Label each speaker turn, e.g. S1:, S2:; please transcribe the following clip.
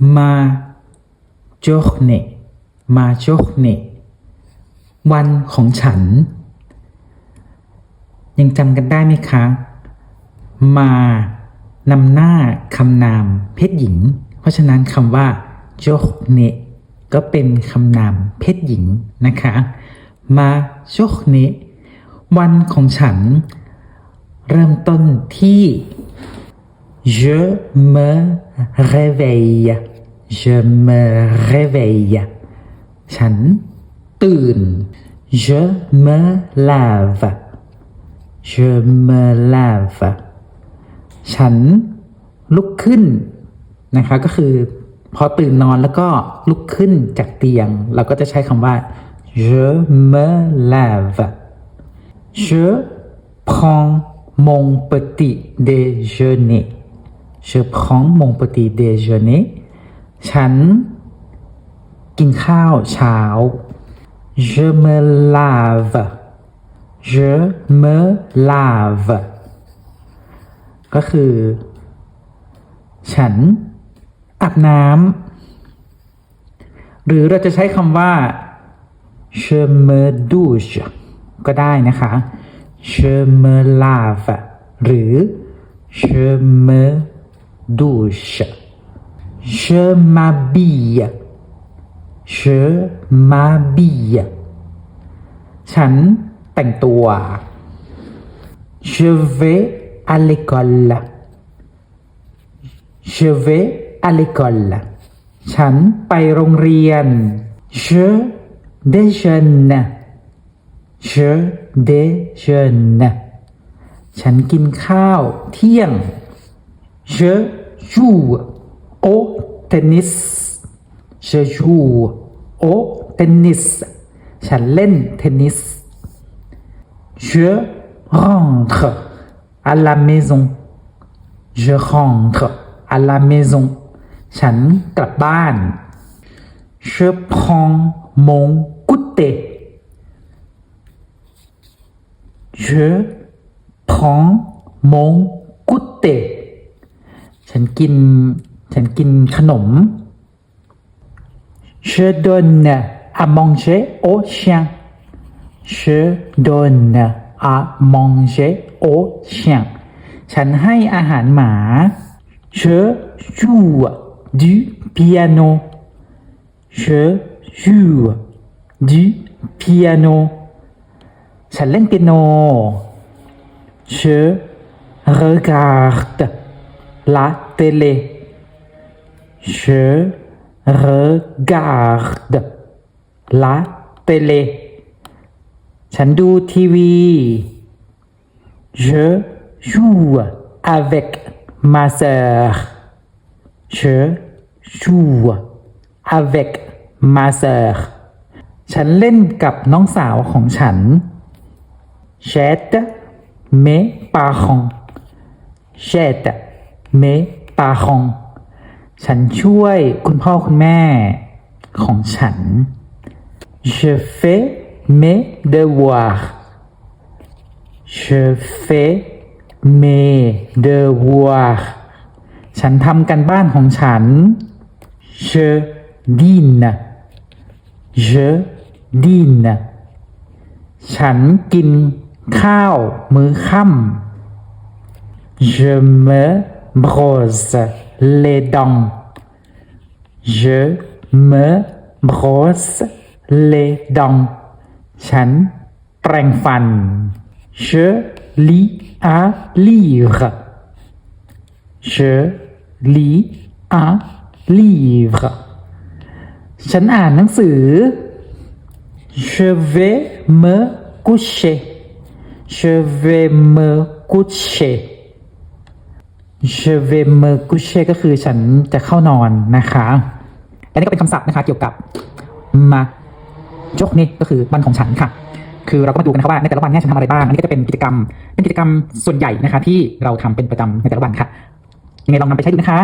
S1: ma journée ma journée วันของฉัน ยังจำกันได้ไหมคะ มานำหน้าคำนามเพศหญิง เพราะฉะนั้นคำว่า journée ก็เป็นคำนามเพศหญิงนะคะ มา journée วันของฉัน เริ่มต้นที่ Je me réveille Je me réveille ฉันตื่น Je me lave Je me lave ฉันลุกขึ้นนะคะก็คือพอตื่นนอนแล้วก็ลุกขึ้นจากเตียง เราก็จะใช้คำว่า je me lave je prends mon petit déjeuner je prends mon petit déjeuner ฉันกินข้าวเช้า je me lave je me lave ก็คือ ฉันอาบน้ำหรือเราจะใช้คำว่า je me douche ก็ได้นะคะ je me lave หรือ je me douche je m'habille je m'habille ฉันแต่งตัว je vais à l'école je vais à l'école ฉันไปโรงเรียน je déjeune je déjeune ฉันกินข้าวเที่ยง je joue au tennis je joue au tennis ฉันเล่นเทนนิส je rentre à la maison je rentre à la maison ฉันกลับบ้าน je prends mon goûter je prends mon goûter ฉันกิน ฉันกินขนม je donne à manger au chien je donne à manger au chien ฉันให้อาหารหมา je joue du piano je joue du piano ฉันเล่นเปียโน je regarde la télé je regarde la télé ฉันดูทีวี je joue avec ma sœur je joue avec ma sœur ฉันเล่นกับน้องสาวของฉัน j'aide mes parents j'aide mes parents ฉันช่วยคุณพ่อคุณแม่ของฉัน je fais mes devoirs je fais mes devoirs ฉันทำกันบ้านของฉัน je dîne je dîne ฉันกินข้าวมื้อค่ำ je me brosse les dents je me brosse les dents ฉันแปรงฟัน je lis un livre je lis un livre ฉันอ่านหนังสือ je vais me coucher je vais me coucher je vais me coucher ก็คือฉันจะเข้านอนนะคะ อันนี้ก็เป็นคำศัพท์นะคะ เกี่ยวกับมาจกนี่ก็คือวันของฉันค่ะ คือเราก็มาดูกันนะคะว่าในแต่ละวันเนี่ยฉันทำอะไรบ้าง อันนี้ก็จะเป็นกิจกรรม เป็นกิจกรรมส่วนใหญ่นะคะ ที่เราทำเป็นประจำในแต่ละวันค่ะยังไงลองนำไปใช้ดูนะคะ